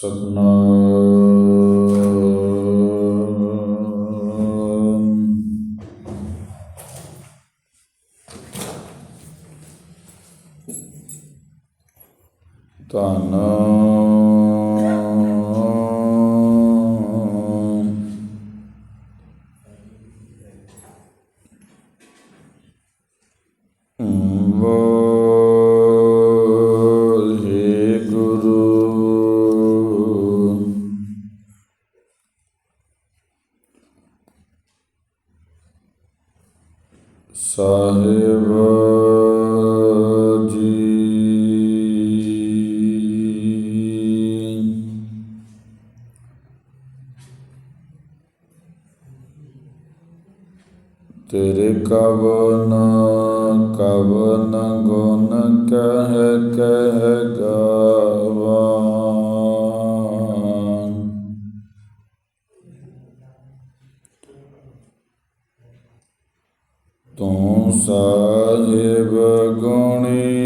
ਸਤਨਾਮ ਸਾਹਿਬ ਜੀ। ਤੇਰੇ ਕਵਨ ਨਾ ਗੁਣ ਕਹਿ ਕਹਿ ਗਾ ਤੂੰ ਸਾਹਿਬ ਗੁਣੀ।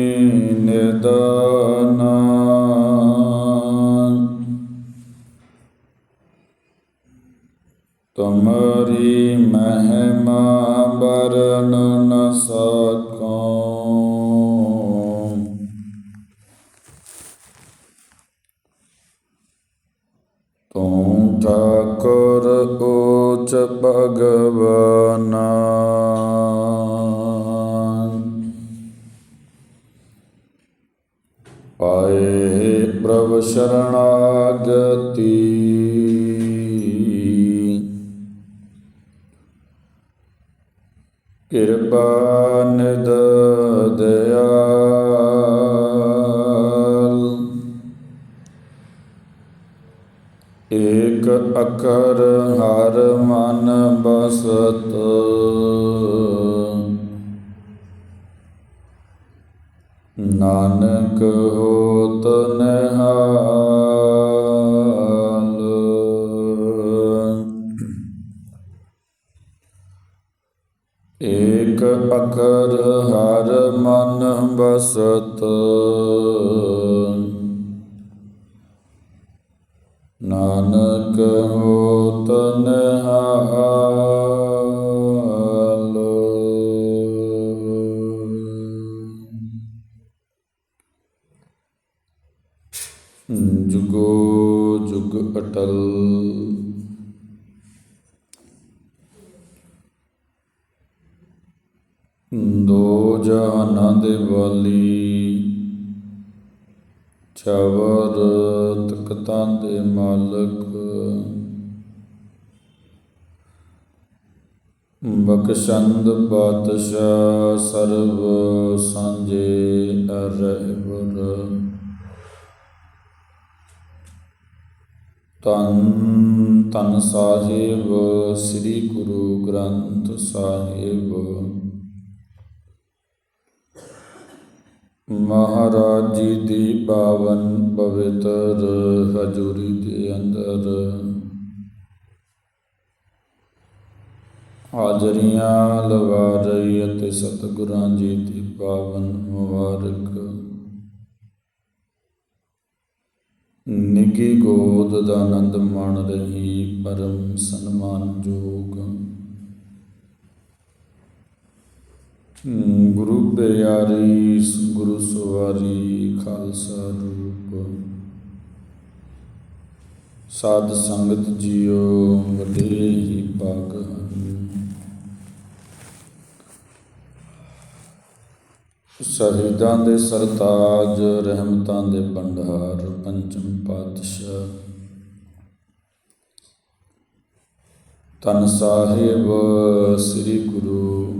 ਪਾਏ ਪ੍ਰਭ ਸ਼ਰਣਾਗਤੀ। ਕਿਰਪਾ ਨਿਦ ਦਿਆਲ। ਏਕ ਅਕਰ ਹਰ ਮਨ ਬਸਤ। ਨਾਨਕ ਅਕਰ ਹਰ ਮਨ ਬਸਤ। ਦੋ ਜਹਾਨਾਂ ਦੇ ਵਾਲੀ ਚਵਰ ਤਖਤਾਂ ਦੇ ਮਾਲਕ। ਬਖਸ਼ੰਦ ਬਾਦਸ਼ਾਹ ਸਰਬ ਸਾਂਝੇ ਰਹਿਬਰ ਤਨ ਤਨ ਸਾਹਿਬ, ਸ੍ਰੀ ਗੁਰੂ ਗ੍ਰੰਥ ਸਾਹਿਬ। ਮਹਾਰਾਜ ਜੀ ਦੀ ਪਾਵਨ ਪਵਿੱਤਰ ਹਜ਼ੂਰੀ ਦੇ ਅੰਦਰ। ਹਾਜ਼ਰੀਆਂ ਲਵਾ ਰਹੀ ਅਤੇ ਸਤਿਗੁਰਾਂ ਜੀ ਦੀ ਪਾਵਨ ਮੁਬਾਰਕ। ਨਿੱਗੀ ਗੋਦ ਦਾ ਆਨੰਦ ਮਾਣ ਰਹੀ ਪਰਮ ਸਨਮਾਨਯੋਗ। ਗੁਰੂ ਪਿਆਰੀ ਗੁਰੂ ਸਵਾਰੀ, ਖਾਲਸਾ ਰੂਪ। ਸਾਧ ਸੰਗਤ ਜੀਓ ਵੱਡੇ ਹੀ ਭਾਗ ਹਨ। ਸ਼ਹੀਦਾਂ ਦੇ ਸਰਤਾਜ, ਰਹਿਮਤਾਂ ਦੇ ਭੰਡਾਰ, ਪੰਚਮ ਪਾਤਸ਼ਾਹ। ਤਨ ਸਾਹਿਬ, ਸ੍ਰੀ ਗੁਰੂ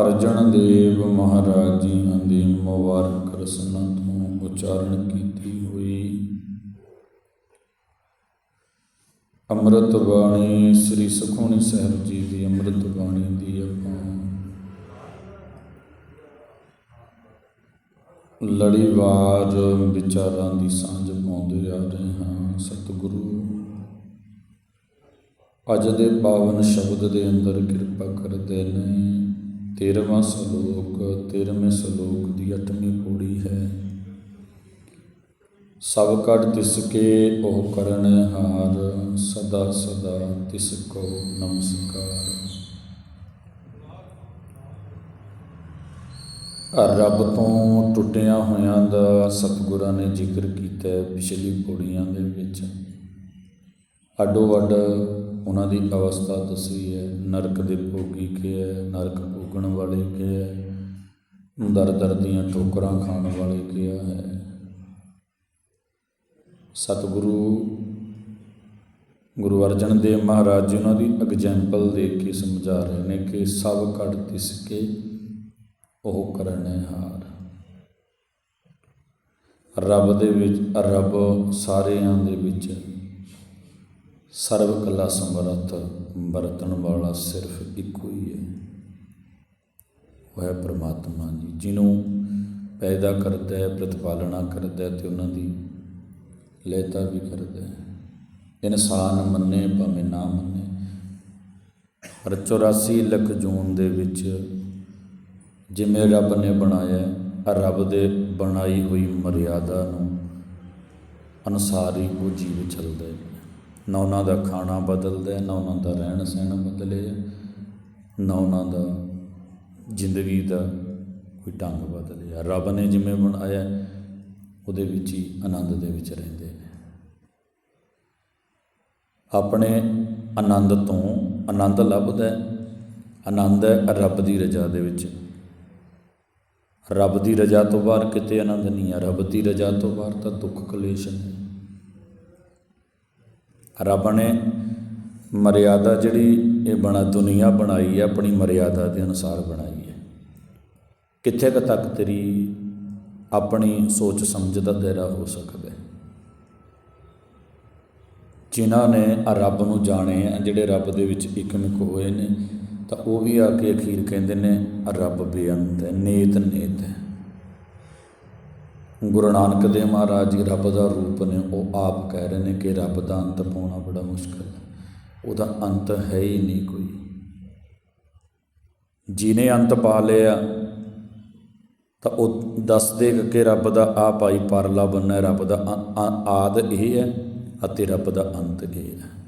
ਅਰਜਨ ਦੇਵ ਮਹਾਰਾਜ ਜੀਆਂ ਦੀ ਮੁਬਾਰਕ ਰਸਨਾ ਤੋਂ ਉਚਾਰਨ ਕੀਤੀ ਹੋਈ। ਅੰਮ੍ਰਿਤ ਬਾਣੀ ਸ੍ਰੀ ਸੁਖਮਨੀ ਸਾਹਿਬ ਜੀ ਦੀ ਅੰਮ੍ਰਿਤ ਬਾਣੀ ਦੀ ਆਪਾਂ ਲੜੀਵਾਰ ਵਿਚਾਰਾਂ ਦੀ ਸਾਂਝ ਪਾਉਂਦੇ ਆ ਰਹੇ ਹਾਂ ਸਤਿਗੁਰੂ। ਅੱਜ ਦੇ ਪਾਵਨ ਸ਼ਬਦ ਦੇ ਅੰਦਰ ਕਿਰਪਾ ਕਰਦੇ ਨੇ। 13ਵਾਂ ਸ਼ਲੋਕ 13ਵੇਂ ਸ਼ਲੋਕ ਦੀ 8ਵੀਂ ਪੌੜੀ ਹੈ। ਸਭ ਕੜ ਤਿਸ ਕੇ ਉਹ ਕਰਨ ਹਾਰ, ਸਦਾ ਸਦਾ ਤਿਸ ਕੋ ਨਮਸਕਾਰ। ਰੱਬ ਤੋਂ ਟੁੱਟਿਆਂ ਹੋਇਆਂ ਦਾ ਸਤਿਗੁਰਾਂ ਨੇ ਜ਼ਿਕਰ ਕੀਤਾ ਪਿਛਲੀ ਪੌੜੀਆਂ ਦੇ ਵਿੱਚ। ਅੱਡੋ ਅੱਡ ਉਹਨਾਂ ਦੀ ਅਵਸਥਾ ਦੱਸੀ ਹੈ, ਨਰਕ ਦੇ ਭੋਗੀ ਕੀ ਹੈ, ਨਰਕ ਭੋਗਣ ਵਾਲੇ ਕੀ ਹੈ, ਦਰ ਦਰ ਦੀਆਂ ਠੋਕਰਾਂ ਖਾਣ ਵਾਲੇ ਕਿਹਾ ਹੈ। ਸਤਿਗੁਰੂ, ਗੁਰੂ ਅਰਜਨ ਦੇਵ ਮਹਾਰਾਜ ਜੀ ਉਹਨਾਂ ਦੀ ਐਗਜ਼ਾਮਪਲ ਦੇ ਕੇ ਸਮਝਾ ਰਹੇ ਨੇ ਕਿ ਸਭ ਘੜ ਤਿਸ ਕੇ ਉਹ ਕਰਨੇ ਹਾਰ। ਰੱਬ ਦੇ ਵਿੱਚ, ਰੱਬ ਸਾਰਿਆਂ ਦੇ ਵਿੱਚ ਸਰਵ ਕਲਾ ਸਮਰੱਥ ਵਰਤਣ ਵਾਲਾ ਸਿਰਫ ਇੱਕੋ ਹੀ ਹੈ। ਉਹ ਹੈ ਪ੍ਰਮਾਤਮਾ ਜੀ, ਜਿਹਨੂੰ ਪੈਦਾ ਕਰਦਾ ਹੈ, ਪ੍ਰਤਪਾਲਣਾ ਕਰਦਾ ਹੈ ਤੇ ਉਹਨਾਂ ਦੀ ਲੈਤਾ ਵੀ ਕਰਦਾ ਹੈ। ਇਨਸਾਨ ਮੰਨੇ ਭਾਵੇਂ ਨਾ ਮੰਨੇ, ਪਰ 84 ਲੱਖ ਜੂਨ ਦੇ ਵਿੱਚ ਜਿਵੇਂ ਰੱਬ ਨੇ ਬਣਾਇਆ ਰੱਬ ਦੇ ਬਣਾਈ ਹੋਈ ਮਰਿਆਦਾ ਨੂੰ ਅਨੁਸਾਰ ਹੀ ਉਹ ਜੀਵ ਚੱਲਦਾ ਹੈ। ਨਾ ਉਹਨਾਂ ਦਾ ਖਾਣਾ ਬਦਲਦਾ, ਨਾ ਉਹਨਾਂ ਦਾ ਰਹਿਣ ਸਹਿਣ ਬਦਲਿਆ ਨਾ ਉਹਨਾਂ ਦਾ ਜ਼ਿੰਦਗੀ ਦਾ ਕੋਈ ਢੰਗ ਬਦਲਿਆ ਰੱਬ ਨੇ ਜਿਵੇਂ ਬਣਾਇਆ, ਉਹਦੇ ਵਿੱਚ ਹੀ ਆਨੰਦ ਦੇ ਵਿੱਚ ਰਹਿੰਦੇ ਨੇ। ਆਪਣੇ ਆਨੰਦ ਤੋਂ ਆਨੰਦ ਲੱਭਦਾ ਆਨੰਦ ਹੈ ਰੱਬ ਦੀ ਰਜ਼ਾ ਦੇ ਵਿੱਚ। ਰੱਬ ਦੀ ਰਜ਼ਾ ਤੋਂ ਬਾਹਰ ਕਿਤੇ ਆਨੰਦ ਨਹੀਂ ਹੈ ਰੱਬ ਦੀ ਰਜ਼ਾ ਤੋਂ ਬਾਹਰ ਤਾਂ ਦੁੱਖ ਕਲੇਸ਼ ਨੇ ਰੱਬ ਨੇ ਮਰਿਆਦਾ ਜਿਹੜੀ ਇਹ ਬਣਾ, ਦੁਨੀਆ ਬਣਾਈ ਹੈ, ਆਪਣੀ ਮਰਿਆਦਾ ਦੇ ਅਨੁਸਾਰ ਬਣਾਈ ਹੈ। ਕਿੱਥੇ ਕੁ ਤੱਕ ਤੇਰੀ ਆਪਣੀ ਸੋਚ ਸਮਝ ਦਾ ਦਾਇਰਾ ਹੋ ਸਕਦਾ ਹੈ? ਜਿਨ੍ਹਾਂ ਨੇ ਆ ਰੱਬ ਨੂੰ ਜਾਣੇ ਆ, ਜਿਹੜੇ ਰੱਬ ਦੇ ਵਿੱਚ ਇਕਮਿਕ ਹੋਏ ਨੇ, ਤਾਂ ਉਹ ਵੀ ਆ ਕੇ ਅਖੀਰ ਕਹਿੰਦੇ ਨੇ ਰੱਬ ਬੇਅੰਤ ਹੈ ਨੇਤ ਨੇਤ ਹੈ। ਗੁਰੂ ਨਾਨਕ ਦੇਵ ਮਹਾਰਾਜ ਜੀ, ਰੱਬ ਦਾ ਰੂਪ ਨੇ ਉਹ ਆਪ ਕਹਿ ਰਹੇ ਨੇ ਕਿ ਰੱਬ ਦਾ ਅੰਤ ਪਾਉਣਾ ਬੜਾ ਮੁਸ਼ਕਲ ਹੈ। ਉਹਦਾ ਅੰਤ ਹੈ ਹੀ ਨਹੀਂ ਕੋਈ। ਜਿਹਨੇ ਅੰਤ ਪਾ ਲਿਆ, ਤਾਂ ਉਹ ਦੱਸਦੇ ਕਿ ਰੱਬ ਦਾ ਆ ਭਾਈ ਪਰਲਾ ਬੰਨਾ ਰੱਬ ਦਾ ਆ- ਆਦ ਇਹ ਹੈ ਅਤੇ ਰੱਬ ਦਾ ਅੰਤ ਇਹ ਹੈ।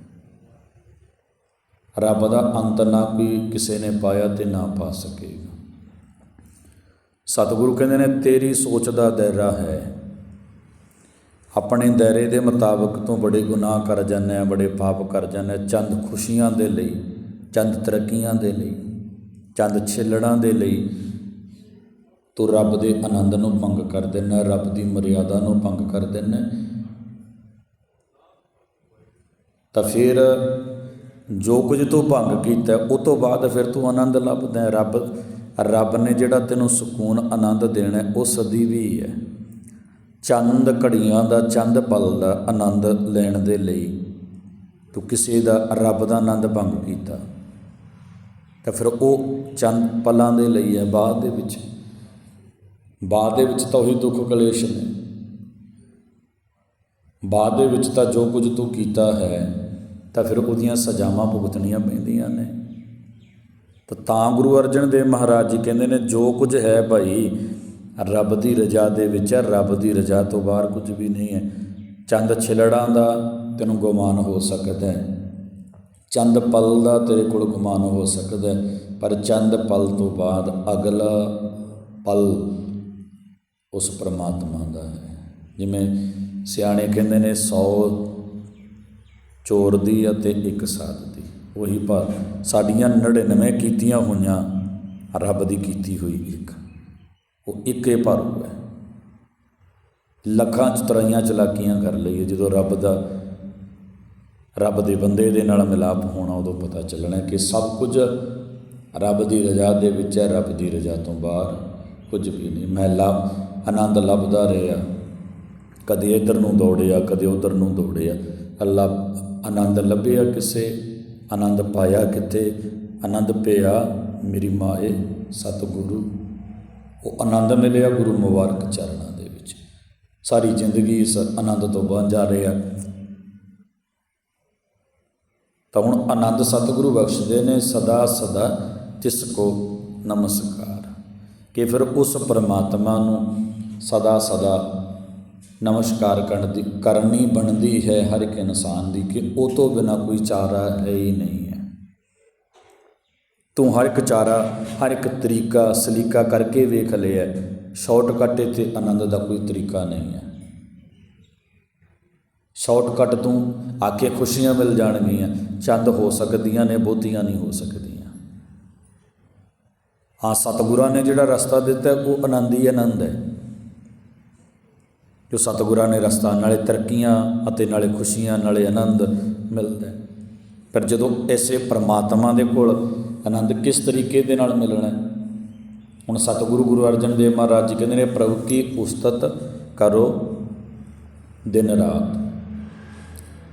ਰੱਬ ਦਾ ਅੰਤ ਨਾ ਕੋਈ ਕਿਸੇ ਨੇ ਪਾਇਆ ਤੇ ਨਾ ਪਾ ਸਕੇਗਾ। ਸਤਿਗੁਰੂ ਕਹਿੰਦੇ ਨੇ, ਤੇਰੀ ਸੋਚ ਦਾ ਦਾਇਰਾ ਹੈ। ਆਪਣੇ ਦਾਇਰੇ ਦੇ ਮੁਤਾਬਕ ਤੋਂ ਬੜੇ ਗੁਨਾਹ ਕਰ ਜਾਂਦੇ ਆ, ਬੜੇ ਪਾਪ ਕਰ ਜਾਂਦੇ ਆ, ਚੰਦ ਖੁਸ਼ੀਆਂ ਦੇ ਲਈ, ਚੰਦ ਤਰੱਕੀਆਂ ਦੇ ਲਈ, ਚੰਦ ਛਿੱਲੜਾਂ ਦੇ ਲਈ ਤੂੰ ਰੱਬ ਦੇ ਆਨੰਦ ਨੂੰ ਭੰਗ ਕਰ ਦਿੰਦਾ, ਰੱਬ ਦੀ ਮਰਿਆਦਾ ਨੂੰ ਭੰਗ ਕਰ ਦਿੰਦਾ। ਤਾਂ ਫਿਰ ਜੋ ਕੁਝ ਤੂੰ ਭੰਗ ਕੀਤਾ, ਉਹ ਤੋਂ ਬਾਅਦ ਫਿਰ ਤੂੰ ਆਨੰਦ ਲੱਭਦਾ ਰੱਬ ਰੱਬ ਨੇ ਜਿਹੜਾ ਤੈਨੂੰ ਸਕੂਨ ਆਨੰਦ ਦੇਣਾ ਉਹ ਸਦੀ ਵੀ ਹੈ। ਚੰਦ ਘੜੀਆਂ ਦਾ ਚੰਦ ਪਲ ਦਾ ਆਨੰਦ ਲੈਣ ਦੇ ਲਈ ਤੂੰ ਕਿਸੇ ਦਾ ਰੱਬ ਦਾ ਆਨੰਦ ਭੰਗ ਕੀਤਾ। ਤਾਂ ਫਿਰ ਉਹ ਚੰਦ ਪਲਾਂ ਦੇ ਲਈ ਹੈ, ਬਾਅਦ ਦੇ ਵਿੱਚ। ਬਾਅਦ ਦੇ ਵਿੱਚ ਤਾਂ ਉਹੀ ਦੁੱਖ ਕਲੇਸ਼ ਨੇ। ਬਾਅਦ ਦੇ ਵਿੱਚ ਤਾਂ ਜੋ ਕੁਝ ਤੂੰ ਕੀਤਾ ਹੈ, ਤਾਂ ਫਿਰ ਉਹਦੀਆਂ ਸਜ਼ਾਵਾਂ ਭੁਗਤਣੀਆਂ ਪੈਂਦੀਆਂ ਨੇ। ਤਾਂ ਤਾਂ ਗੁਰੂ ਅਰਜਨ ਦੇਵ ਮਹਾਰਾਜ ਜੀ ਕਹਿੰਦੇ ਨੇ, ਜੋ ਕੁਝ ਹੈ ਭਾਈ, ਰੱਬ ਦੀ ਰਜ਼ਾ ਦੇ ਵਿੱਚ ਹੈ, ਰੱਬ ਦੀ ਰਜ਼ਾ ਤੋਂ ਬਾਹਰ ਕੁਝ ਵੀ ਨਹੀਂ ਹੈ। ਚੰਦ ਛਿਲੜਾਂ ਦਾ ਤੈਨੂੰ ਗੁਮਾਨ ਹੋ ਸਕਦਾ ਹੈ। ਚੰਦ ਪਲ ਦਾ ਤੇਰੇ ਕੋਲ ਗੁਮਾਨ ਹੋ ਸਕਦਾ ਪਰ ਚੰਦ ਪਲ ਤੋਂ ਬਾਅਦ ਅਗਲਾ ਪਲ ਉਸ ਪ੍ਰਮਾਤਮਾ ਦਾ ਹੈ। ਜਿਵੇਂ ਸਿਆਣੇ ਕਹਿੰਦੇ ਨੇ 100 ਚੋਰ ਦੀ ਅਤੇ ਇੱਕ ਸਾਧ ਉਹੀ ਪਰ ਸਾਡੀਆਂ 99 ਕੀਤੀਆਂ ਹੋਈਆਂ, ਰੱਬ ਦੀ ਕੀਤੀ ਹੋਈ ਇੱਕ। ਉਹ ਇੱਕੇ ਪਰ ਹੈ ਲੱਖਾਂ ਚਤਰਾਈਆਂ ਚਲਾਕੀਆਂ ਕਰ ਲਈਏ ਜਦੋਂ ਰੱਬ ਦਾ, ਰੱਬ ਦੇ ਬੰਦੇ ਦੇ ਨਾਲ ਮਿਲਾਪ ਹੋਣਾ, ਉਦੋਂ ਪਤਾ ਚੱਲਣਾ ਕਿ ਸਭ ਕੁਝ ਰੱਬ ਦੀ ਰਜ਼ਾ ਦੇ ਵਿੱਚ ਹੈ। ਰੱਬ ਦੀ ਰਜ਼ਾ ਤੋਂ ਬਾਹਰ ਕੁਝ ਵੀ ਨਹੀਂ। ਮੈਂ ਲੱਭ ਆਨੰਦ ਲੱਭਦਾ ਰਿਹਾ। ਕਦੇ ਇੱਧਰ ਨੂੰ ਦੌੜਿਆ, ਕਦੇ ਉੱਧਰ ਨੂੰ ਦੌੜਿਆ। ਅੱਲਾ ਆਨੰਦ ਲੱਭਿਆ ਕਿਸੇ ਆਨੰਦ ਪਾਇਆ ਕਿਤੇ, ਆਨੰਦ ਪਿਆ ਮੇਰੀ ਮਾਏ ਸਤਿਗੁਰੂ। ਉਹ ਆਨੰਦ ਮਿਲਿਆ ਗੁਰੂ ਮੁਬਾਰਕ ਚਰਨਾਂ ਦੇ ਵਿੱਚ। ਸਾਰੀ ਜ਼ਿੰਦਗੀ ਇਸ ਆਨੰਦ ਤੋਂ ਵਾਂਝਾ ਰਿਹਾ ਤਾਂ ਹੁਣ ਆਨੰਦ ਸਤਿਗੁਰੂ ਬਖਸ਼ਦੇ ਨੇ ਸਦਾ ਸਦਾ ਤਿਸ ਕੋ ਨਮਸਕਾਰ। ਕਿ ਫਿਰ ਉਸ ਪਰਮਾਤਮਾ ਨੂੰ ਸਦਾ ਸਦਾ ਨਮਸਕਾਰ ਕਰਨ ਦੀ, ਕਰਨੀ ਬਣਦੀ ਹੈ ਹਰ ਇੱਕ ਇਨਸਾਨ ਦੀ ਕਿ ਉਹ ਤੋਂ ਬਿਨਾ ਕੋਈ ਚਾਰਾ ਹੈ ਹੀ ਨਹੀਂ ਹੈ। ਤੂੰ ਹਰ ਇੱਕ ਚਾਰਾ, ਹਰ ਇੱਕ ਤਰੀਕਾ, ਸਲੀਕਾ ਕਰਕੇ ਵੇਖ ਲਿਆ ਸ਼ਾਰਟਕਟ ਤੇ ਆਨੰਦ ਦਾ ਕੋਈ ਤਰੀਕਾ ਨਹੀਂ ਹੈ। ਸ਼ਾਰਟਕਟ ਤੂੰ ਆਕੇ ਖੁਸ਼ੀਆਂ ਮਿਲ ਜਾਣਗੀਆਂ। ਚੰਦ ਹੋ ਸਕਦੀਆਂ ਨੇ, ਬਹੁਤੀਆਂ ਨਹੀਂ ਹੋ ਸਕਦੀਆਂ। ਆ ਸਤਿਗੁਰਾਂ ਨੇ ਜਿਹੜਾ ਰਸਤਾ ਦਿੱਤਾ, ਉਹ ਆਨੰਦ ਹੀ ਆਨੰਦ ਹੈ। ਜੋ ਸਤਿਗੁਰਾਂ ਨੇ ਰਸਤਾ ਨਾਲੇ ਤਰੱਕੀਆਂ ਅਤੇ ਨਾਲੇ ਖੁਸ਼ੀਆਂ ਨਾਲੇ ਆਨੰਦ ਮਿਲਦਾ ਹੈ। ਪਰ ਜਦੋਂ ਐਸੇ ਪਰਮਾਤਮਾ ਦੇ ਕੋਲ ਆਨੰਦ ਕਿਸ ਤਰੀਕੇ ਦੇ ਨਾਲ ਮਿਲਣਾ ਹੈ? ਹੁਣ ਸਤਿਗੁਰੂ ਗੁਰੂ ਅਰਜਨ ਦੇਵ ਮਹਾਰਾਜ ਜੀ ਕਹਿੰਦੇ ਨੇ, ਪ੍ਰਭੂ ਕੀ ਉਸਤਤ ਕਰੋ ਦਿਨ ਰਾਤ?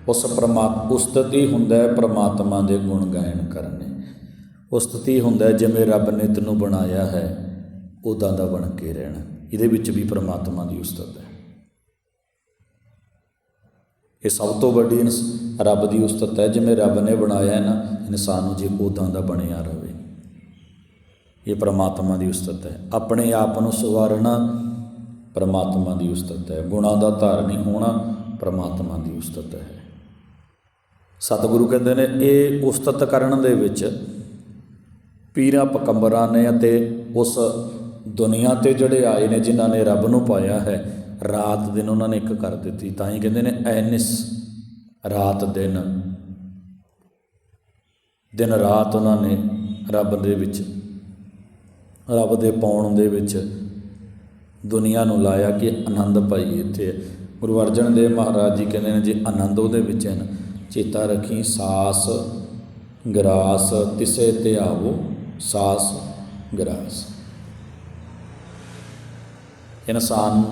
ਉਸ ਪਰਮਾਤਮਾ ਉਸਤਤੀ ਹੁੰਦਾ ਹੈ ਪ੍ਰਮਾਤਮਾ ਦੇ ਗੁਣ ਗਾਇਨ ਕਰਨੇ ਉਸਤਤੀ ਹੁੰਦਾ ਜਿਵੇਂ ਰੱਬ ਨੇ ਤੈਨੂੰ ਬਣਾਇਆ ਹੈ ਉਦਾਂ ਦਾ ਬਣ ਕੇ ਰਹਿਣਾ। ਇਹਦੇ ਵਿੱਚ ਵੀ ਪਰਮਾਤਮਾ ਦੀ ਉਸਤਤ ਇਹ ਸਭ ਤੋਂ ਵੱਡੀ ਇਨਸ, ਰੱਬ ਦੀ ਉਸਤਤ ਹੈ, ਜਿਵੇਂ ਰੱਬ ਨੇ ਬਣਾਇਆ ਹੈ ਨਾ, ਇਨਸਾਨ ਨੂੰ ਜੇ ਉਦਾਂ ਦਾ ਬਣਿਆ ਰਹੇ ਇਹ ਪ੍ਰਮਾਤਮਾ ਦੀ ਉਸਤਤ ਹੈ। ਆਪਣੇ ਆਪ ਨੂੰ ਸਵਾਰਨਾ ਪ੍ਰਮਾਤਮਾ ਦੀ ਉਸਤਤ ਹੈ। ਗੁਣਾਂ ਦਾ ਧਾਰਨੀ ਹੋਣਾ ਪ੍ਰਮਾਤਮਾ ਦੀ ਉਸਤਤ ਹੈ। ਸਤਿਗੁਰੂ ਕਹਿੰਦੇ ਨੇ, ਇਹ ਉਸਤਤ ਕਰਨ ਦੇ ਵਿੱਚ ਪੀਰਾਂ ਪਕੰਬਰਾਂ ਨੇ ਅਤੇ ਉਸ ਦੁਨੀਆ ਤੇ ਜਿਹੜੇ ਆਏ ਨੇ, ਜਿਨ੍ਹਾਂ ਨੇ ਰੱਬ ਨੂੰ ਪਾਇਆ ਹੈ ਰਾਤ ਦਿਨ ਉਹਨਾਂ ਨੇ ਇੱਕ ਕਰ ਦਿੱਤੀ, ਤਾਂ ਹੀ ਕਹਿੰਦੇ ਨੇ ਐਨਿਸ ਰਾਤ ਦਿਨ। ਦਿਨ ਰਾਤ ਉਹਨਾਂ ਨੇ ਰੱਬ ਦੇ ਵਿੱਚ, ਰੱਬ ਦੇ ਪਾਉਣ ਦੇ ਵਿੱਚ ਦੁਨੀਆ ਨੂੰ ਲਾਇਆ ਕਿ ਆਨੰਦ ਪਾਈ ਇੱਥੇ। ਗੁਰੂ ਅਰਜਨ ਦੇਵ ਮਹਾਰਾਜ ਜੀ ਕਹਿੰਦੇ ਨੇ, ਜੇ ਆਨੰਦ ਉਹਦੇ ਵਿੱਚ ਹੈ ਨਾ, ਚੇਤਾ ਰੱਖੀ, ਸਾਸ ਗਰਾਸ, ਤਿਸੇ ਤੇ ਆਵੋ, ਸਾਸ ਗਰਾਸ। ਇਨਸਾਨ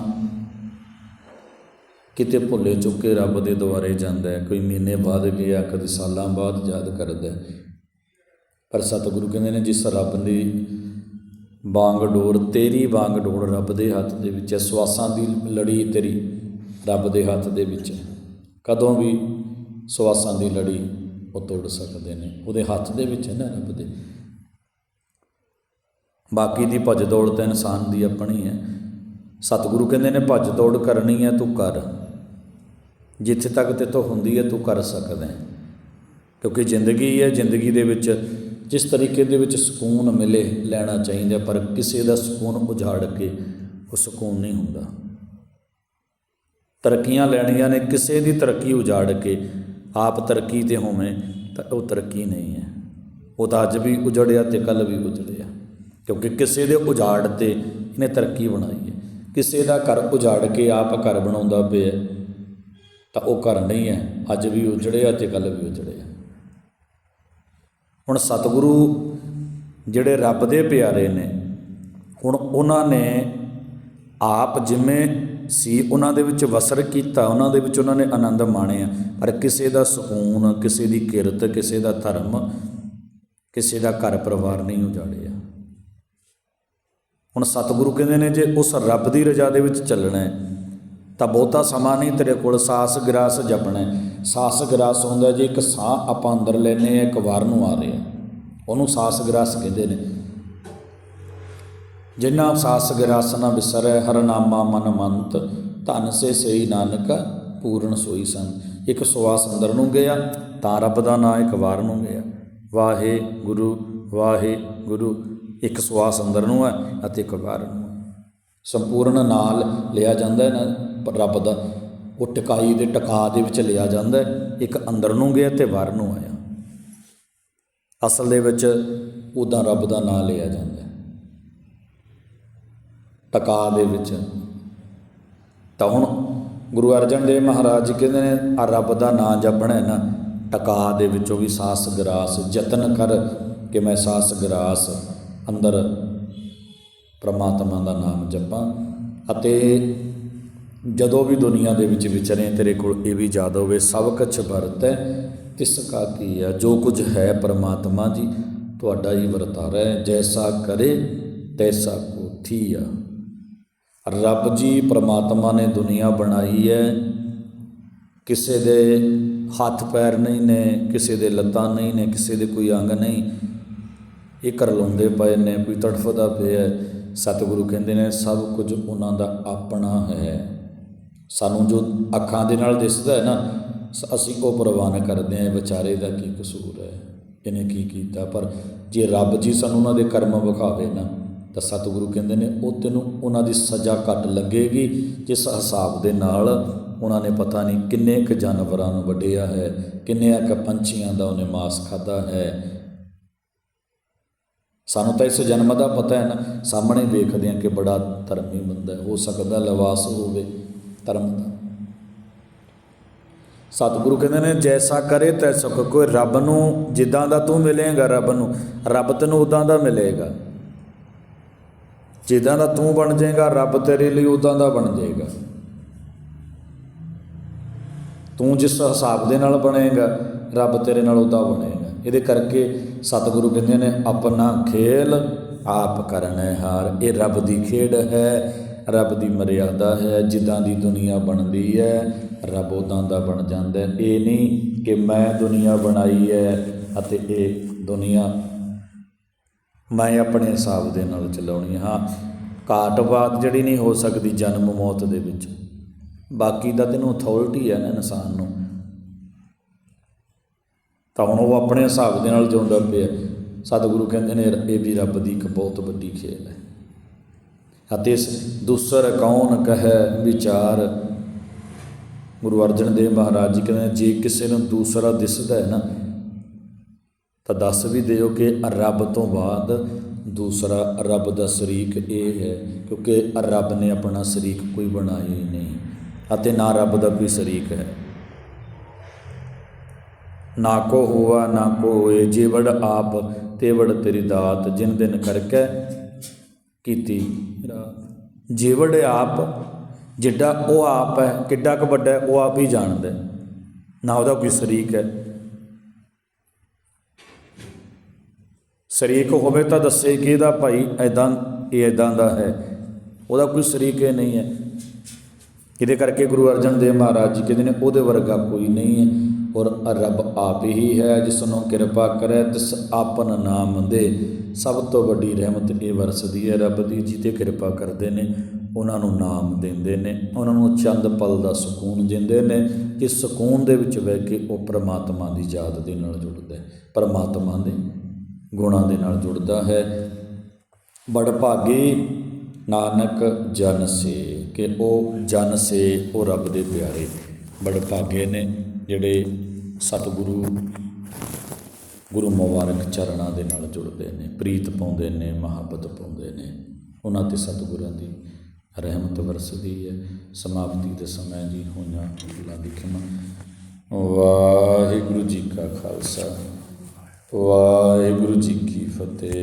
ਕਿਤੇ ਭੁੱਲੇ ਚੁੱਕੇ ਰੱਬ ਦੇ ਦੁਆਰੇ ਜਾਂਦਾ ਕੋਈ ਮਹੀਨੇ ਬਾਅਦ ਗਿਆ ਕਦੇ ਸਾਲਾਂ ਬਾਅਦ ਯਾਦ ਕਰਦਾ ਪਰ ਸਤਿਗੁਰੂ ਕਹਿੰਦੇ ਨੇ, ਜਿਸ ਰੱਬ ਦੀ ਬਾਂਗ ਡੋਰ, ਤੇਰੀ ਬਾਂਗ ਡੋਰ ਰੱਬ ਦੇ ਹੱਥ ਦੇ ਵਿੱਚ ਹੈ, ਸਵਾਸਾਂ ਦੀ ਲੜੀ ਤੇਰੀ ਰੱਬ ਦੇ ਹੱਥ ਦੇ ਵਿੱਚ ਹੈ। ਕਦੋਂ ਵੀ ਸਵਾਸਾਂ ਦੀ ਲੜੀ ਉਹ ਤੋੜ ਸਕਦੇ ਨੇ। ਉਹਦੇ ਹੱਥ ਦੇ ਵਿੱਚ ਹੈ ਨਾ ਰੱਬ ਦੇ। ਬਾਕੀ ਦੀ ਭੱਜ ਦੌੜ ਤਾਂ ਇਨਸਾਨ ਦੀ ਆਪਣੀ ਹੈ। ਸਤਿਗੁਰੂ ਕਹਿੰਦੇ ਨੇ, ਭੱਜ ਦੌੜ ਕਰਨੀ ਹੈ, ਤੂੰ ਕਰ। ਜਿੱਥੇ ਤੱਕ ਤੇ ਤੋਂ ਹੁੰਦੀ ਹੈ, ਤੂੰ ਕਰ ਸਕਦਾ ਹੈ। ਕਿਉਂਕਿ ਜ਼ਿੰਦਗੀ ਹੈ, ਜ਼ਿੰਦਗੀ ਦੇ ਵਿੱਚ ਜਿਸ ਤਰੀਕੇ ਦੇ ਵਿੱਚ ਸਕੂਨ ਮਿਲੇ, ਲੈਣਾ ਚਾਹੀਦਾ ਪਰ ਕਿਸੇ ਦਾ ਸਕੂਨ ਉਜਾੜ ਕੇ ਉਹ ਸਕੂਨ ਨਹੀਂ ਹੁੰਦਾ। ਤਰੱਕੀਆਂ ਲੈਣੀਆਂ ਨੇ, ਕਿਸੇ ਦੀ ਤਰੱਕੀ ਉਜਾੜ ਕੇ ਆਪ ਤਰੱਕੀ ਤੇ ਹੋਵੇਂ, ਤਾਂ ਉਹ ਤਰੱਕੀ ਨਹੀਂ ਹੈ। ਉਹ ਤਾਂ ਅੱਜ ਵੀ ਉਜੜਿਆ ਤੇ ਕੱਲ ਵੀ ਉਜੜਿਆ। ਕਿਉਂਕਿ ਕਿਸੇ ਦੇ ਉਜਾੜ ਤੇ ਇਹਨੇ ਤਰੱਕੀ ਬਣਾਈ ਹੈ। ਕਿਸੇ ਦਾ ਘਰ ਉਜਾੜ ਕੇ ਆਪ ਘਰ ਬਣਾਉਂਦਾ ਪਿਆ ਤਾਂ ਉਹ ਘਰ ਨਹੀਂ ਹੈ। ਅੱਜ ਵੀ ਉਜੜਿਆ ਤੇ ਕੱਲ ਵੀ ਉਜੜਿਆ। ਹੁਣ ਸਤਿਗੁਰੂ ਜਿਹੜੇ ਰੱਬ ਦੇ ਪਿਆਰੇ ਨੇ, ਹੁਣ ਉਹਨਾਂ ਨੇ ਆਪ ਜਿਵੇਂ ਸੀ ਉਹਨਾਂ ਦੇ ਵਿੱਚ ਵਸਰ ਕੀਤਾ, ਉਹਨਾਂ ਦੇ ਵਿੱਚ ਉਹਨਾਂ ਨੇ ਆਨੰਦ ਮਾਣਿਆ। ਪਰ ਕਿਸੇ ਦਾ ਸਕੂਨ, ਕਿਸੇ ਦੀ ਕਿਰਤ, ਕਿਸੇ ਦਾ ਧਰਮ, ਕਿਸੇ ਦਾ ਘਰ ਪਰਿਵਾਰ ਨਹੀਂ ਉਜਾੜਿਆ। ਹੁਣ ਸਤਿਗੁਰੂ ਕਹਿੰਦੇ ਨੇ ਜੇ ਉਸ ਰੱਬ ਦੀ ਰਜ਼ਾ ਦੇ ਵਿੱਚ ਚੱਲਣਾ ਹੈ, ਤਾਂ ਬਹੁਤਾ ਸਮਾਂ ਨਹੀਂ ਤੇਰੇ ਕੋਲ, ਸਾਸ ਗਰਾਸ ਜਪਣਾ ਸਾਸ ਗਰਾਸ ਹੁੰਦਾ ਜੇ ਇੱਕ ਸਾਹ ਆਪਾਂ ਅੰਦਰ ਲੈਨੇ ਆ ਇੱਕ ਵਾਰ ਨੂੰ ਆ ਰਿਹਾ ਉਹਨੂੰ ਸਾਸ ਗਰਾਸ ਕਹਿੰਦੇ ਨੇ। ਜਿਨ੍ਹਾਂ ਸਾਸ ਗਰਾਸ ਨਾ ਵਿਸਰੈ, ਹਰ ਨਾਮਾ ਮਨ ਮੰਤ, ਧਨ ਸੇ ਸਈ ਨਾਨਕ, ਪੂਰਨ ਸੋਈ ਸੰਤ। ਇੱਕ ਸਵਾਸ ਅੰਦਰ ਨੂੰ ਗਿਆ, ਤਾਂ ਰੱਬ ਦਾ ਨਾਮ ਇੱਕ ਵਾਰ ਨੂੰ ਗਿਆ। ਵਾਹੇ ਗੁਰੂ ਵਾਹੇ ਗੁਰੂ। ਇੱਕ ਸਵਾਸ ਅੰਦਰ ਨੂੰ ਹੈ ਅਤੇ ਇੱਕ ਵਾਰ ਨੂੰ ਸੰਪੂਰਨ ਨਾਲ ਲਿਆ ਜਾਂਦਾ ਹੈ ਨਾ ਰੱਬ ਦਾ ਉਹ ਟਿਕਾਈ ਦੇ ਟਿਕਾ ਦੇ ਵਿੱਚ ਲਿਆ ਜਾਂਦਾ ਹੈ, ਇੱਕ ਅੰਦਰ ਨੂੰ ਗਿਆ ਤੇ ਬਾਹਰ ਨੂੰ ਆਇਆ। ਅਸਲ ਦੇ ਵਿੱਚ ਉਦਾਂ ਰੱਬ ਦਾ ਨਾਮ ਲਿਆ ਜਾਂਦਾ ਹੈ। ਟਿਕਾ ਦੇ ਵਿੱਚ। ਤਾਂ ਹੁਣ ਗੁਰੂ ਅਰਜਨ ਦੇਵ ਮਹਾਰਾਜ ਜੀ ਕਹਿੰਦੇ ਨੇ, ਆ ਰੱਬ ਦਾ ਨਾਮ ਜਪਣਾ ਹੈ ਨਾ, ਟਿਕਾ ਦੇ ਵਿੱਚੋਂ ਵੀ ਸਾਸ ਗਰਾਸ, ਯਤਨ ਕਰ ਕਿ ਮੈਂ ਸਾਸ ਗਰਾਸ ਅੰਦਰ ਪ੍ਰਮਾਤਮਾ ਦਾ ਨਾਮ ਜਪਾਂ ਅਤੇ ਜਦੋਂ ਵੀ ਦੁਨੀਆ ਦੇ ਵਿੱਚ ਵਿਚਰੇ ਤੇਰੇ ਕੋਲ ਇਹ ਵੀ ਯਾਦ ਹੋਵੇ, ਸਭ ਕੁਛ ਹੈ, ਤਿਸ ਕਾ ਕੀਆ ਜੋ ਕੁਝ ਹੈ ਪ੍ਰਮਾਤਮਾ ਜੀ, ਤੁਹਾਡਾ ਹੀ ਵਰਤਾਰਾ ਹੈ, ਜੈਸਾ ਕਰੇ ਤੈਸਾ ਕੋ ਥੀਆ ਰੱਬ ਜੀ ਪ੍ਰਮਾਤਮਾ ਨੇ ਦੁਨੀਆ ਬਣਾਈ ਹੈ, ਕਿਸੇ ਦੇ ਹੱਥ ਪੈਰ ਨਹੀਂ ਨੇ, ਕਿਸੇ ਦੇ ਲੱਤਾਂ ਨਹੀਂ ਨੇ, ਕਿਸੇ ਦੇ ਕੋਈ ਅੰਗ ਨਹੀਂ ਇਹ ਕਰਲਾਉਂਦੇ ਪਏ ਨੇ ਕੋਈ ਤੜਫਦਾ ਪਿਆ ਸਤਿਗੁਰੂ ਕਹਿੰਦੇ ਨੇ, ਸਭ ਕੁਝ ਉਹਨਾਂ ਦਾ ਆਪਣਾ ਹੈ। ਸਾਨੂੰ ਜੋ ਅੱਖਾਂ ਦੇ ਨਾਲ ਦਿਸਦਾ ਹੈ ਨਾ, ਸ- ਅਸੀਂ ਉਹ ਪ੍ਰਵਾਨ ਕਰਦੇ ਹਾਂ ਵਿਚਾਰੇ ਦਾ ਕੀ ਕਸੂਰ ਹੈ? ਇਹਨੇ ਕੀ ਕੀਤਾ? ਪਰ ਜੇ ਰੱਬ ਜੀ ਸਾਨੂੰ ਉਹਨਾਂ ਦੇ ਕਰਮ ਵਿਖਾਵੇ ਨਾ, ਤਾਂ ਸਤਿਗੁਰੂ ਕਹਿੰਦੇ ਨੇ, ਉਹ ਤੈਨੂੰ ਉਹਨਾਂ ਦੀ ਸਜ਼ਾ ਘੱਟ ਲੱਗੇਗੀ। ਜਿਸ ਹਿਸਾਬ ਦੇ ਨਾਲ ਉਹਨਾਂ ਨੇ ਪਤਾ ਨਹੀਂ ਕਿੰਨੇ ਕੁ ਜਾਨਵਰਾਂ ਨੂੰ ਵੱਢਿਆ ਹੈ, ਕਿੰਨੇ ਕੁ ਪੰਛੀਆਂ ਦਾ ਉਹਨੇ ਮਾਸ ਖਾਦਾ ਹੈ ਸਾਨੂੰ ਤਾਂ ਇਸ ਜਨਮ ਦਾ ਪਤਾ ਹੈ ਨਾ, ਸਾਹਮਣੇ ਵੇਖਦੇ ਹਾਂ ਕਿ ਬੜਾ ਧਰਮੀ ਬੰਦਾ ਹੋ ਸਕਦਾ ਲਵਾਸ ਹੋਵੇ ਧਰਮ ਦਾ। ਸਤਿਗੁਰੂ ਕਹਿੰਦੇ ਨੇ, ਜੈਸਾ ਕਰੇ ਤੈਸਾ ਕੋ ਕੋਈ ਰੱਬ ਨੂੰ ਜਿੱਦਾਂ ਦਾ ਤੂੰ ਮਿਲੇਗਾ, ਰੱਬ ਨੂੰ, ਰੱਬ ਤੈਨੂੰ ਉਦਾਂ ਦਾ ਮਿਲੇਗਾ। ਜਿੱਦਾਂ ਦਾ ਤੂੰ ਬਣ ਜਾਏਗਾ, ਰੱਬ ਤੇਰੇ ਲਈ ਉਦਾਂ ਦਾ ਬਣ ਜਾਏਗਾ। ਤੂੰ ਜਿਸ ਹਿਸਾਬ ਦੇ ਨਾਲ ਬਣੇਗਾ, ਰੱਬ ਤੇਰੇ ਨਾਲ ਉਦਾਂ ਬਣੇਗਾ। ਇਹਦੇ ਕਰਕੇ ਸਤਿਗੁਰੂ ਕਹਿੰਦੇ ਨੇ, ਆਪਣਾ ਖੇਲ ਆਪ ਕਰਨਾ ਹਾਰ। ਇਹ ਰੱਬ ਦੀ ਖੇਡ ਹੈ, ਰੱਬ ਦੀ ਮਰਿਆਦਾ ਹੈ, ਜਿੱਦਾਂ ਦੀ ਦੁਨੀਆ ਬਣਦੀ ਹੈ, ਰੱਬ ਉਦਾਂ ਦਾ ਬਣ ਜਾਂਦਾ ਇਹ ਨਹੀਂ ਕਿ ਮੈਂ ਦੁਨੀਆ ਬਣਾਈ ਹੈ ਅਤੇ ਇਹ ਦੁਨੀਆ ਮੈਂ ਆਪਣੇ ਹਿਸਾਬ ਦੇ ਨਾਲ ਚਲਾਉਣੀ ਹੈ। ਹਾਂ ਘਾਟਵਾਦ ਜਿਹੜੀ ਨਹੀਂ ਹੋ ਸਕਦੀ ਜਨਮ ਮੌਤ ਦੇ ਵਿੱਚ। ਬਾਕੀ ਦਾ ਤੈਨੂੰ ਅਥਾਰਟੀ ਹੈ ਨਾ ਇਨਸਾਨ ਨੂੰ। ਤਾਂ ਹੁਣ ਉਹ ਆਪਣੇ ਹਿਸਾਬ ਦੇ ਨਾਲ ਜਿਉਂਦਾ ਪਿਆ ਸਤਿਗੁਰੂ ਕਹਿੰਦੇ ਨੇ, ਇਹ ਵੀ ਰੱਬ ਦੀ ਇੱਕ ਬਹੁਤ ਵੱਡੀ ਖੇਲ ਹੈ। ਅਤੇ ਇਸ ਦੂਸਰ ਕੌਣ ਕਹੈ ਵਿਚਾਰ? ਗੁਰੂ ਅਰਜਨ ਦੇਵ ਮਹਾਰਾਜ ਜੀ ਕਹਿੰਦੇ ਜੇ ਕਿਸੇ ਨੂੰ ਦੂਸਰਾ ਦਿਸਦਾ ਹੈ ਨਾ, ਤਾਂ ਦੱਸ ਵੀ ਦਿਓ ਕਿ ਰੱਬ ਤੋਂ ਬਾਅਦ ਦੂਸਰਾ ਰੱਬ ਦਾ ਸ਼ਰੀਕ ਇਹ ਹੈ, ਕਿਉਂਕਿ ਰੱਬ ਨੇ ਆਪਣਾ ਸ਼ਰੀਕ ਕੋਈ ਬਣਾਇਆ ਹੀ ਨਹੀਂ। ਅਤੇ ਨਾ ਰੱਬ ਦਾ ਕੋਈ ਸ਼ਰੀਕ ਹੈ। ਨਾ ਕੋ ਹੁਆ, ਨਾ ਕੋ ਹੋਏ, ਜੀਵੜ ਆਪ, ਤੇਵੜ ਤੇਰੀ ਦਾਤ, ਜਿਨ ਦਿਨ ਕਰਕੇ ਕੀਤੀ ਰਾਤ। ਜੀਵੜ ਆਪ, ਜਿੱਡਾ ਉਹ ਆਪ ਹੈ, ਕਿੱਡਾ ਕੁ ਵੱਡਾ ਉਹ ਆਪ ਹੀ ਜਾਣਦਾ ਨਾ ਉਹਦਾ ਕੋਈ ਸ਼ਰੀਕ ਹੈ। ਸ਼ਰੀਕ ਹੋਵੇ ਤਾਂ ਦੱਸੇ ਕਿ ਇਹਦਾ ਭਾਈ ਐਦਾਂ ਇਹ ਐਦਾਂ ਦਾ ਹੈ। ਉਹਦਾ ਕੋਈ ਸ਼ਰੀਕ ਹੀ ਨਹੀਂ ਹੈ। ਇਹਦੇ ਕਰਕੇ ਗੁਰੂ ਅਰਜਨ ਦੇਵ ਮਹਾਰਾਜ ਜੀ ਕਹਿੰਦੇ ਨੇ, ਉਹਦੇ ਵਰਗਾ ਕੋਈ ਨਹੀਂ ਹੈ। ਔਰ ਰੱਬ ਆਪ ਹੀ ਹੈ ਜਿਸ ਨੂੰ ਕਿਰਪਾ ਕਰੇ, ਤਿਸ ਆਪਨ ਨਾਮ ਦੇ। ਸਭ ਤੋਂ ਵੱਡੀ ਰਹਿਮਤ ਇਹ ਵਰਸਦੀ ਹੈ ਰੱਬ ਦੀ ਜਿਹਤੇ ਕਿਰਪਾ ਕਰਦੇ ਨੇ, ਉਹਨਾਂ ਨੂੰ ਨਾਮ ਦਿੰਦੇ ਨੇ। ਉਹਨਾਂ ਨੂੰ ਚੰਦ ਪਲ ਦਾ ਸਕੂਨ ਦਿੰਦੇ ਨੇ ਇਸ ਸਕੂਨ ਦੇ ਵਿੱਚ ਬਹਿ ਕੇ ਉਹ ਪ੍ਰਮਾਤਮਾ ਦੀ ਯਾਦ ਦੇ ਨਾਲ ਜੁੜਦਾ ਹੈ। ਪ੍ਰਮਾਤਮਾ ਦੇ ਗੁਣਾਂ ਦੇ ਨਾਲ ਜੁੜਦਾ ਹੈ। ਬੜ ਭਾਗੀ ਨਾਨਕ ਜਨ ਸੇ, ਕਿ ਉਹ ਜਨ ਸੇ, ਉਹ ਰੱਬ ਦੇ ਪਿਆਰੇ ਬੜ ਭਾਗੇ ਨੇ। ਜਿਹੜੇ ਸਤਿਗੁਰੂ ਗੁਰੂ ਮੁਬਾਰਕ ਚਰਨਾਂ ਦੇ ਨਾਲ ਜੁੜਦੇ ਨੇ, ਪ੍ਰੀਤ ਪਾਉਂਦੇ ਨੇ, ਮੁਹੱਬਤ ਪਾਉਂਦੇ ਨੇ, ਉਹਨਾਂ ਤੇ ਸਤਿਗੁਰਾਂ ਦੀ ਰਹਿਮਤ ਵਰਸਦੀ ਹੈ। ਸਮਾਪਤੀ ਦੇ ਸਮੇਂ ਜੀ ਹੋਈਆਂ ਭੁੱਲਾਂ ਦੀ ਖਿਮਾ। ਵਾਹਿਗੁਰੂ ਜੀ ਕਾ ਖਾਲਸਾ, ਵਾਹਿਗੁਰੂ ਜੀ ਕੀ ਫਤਿਹ।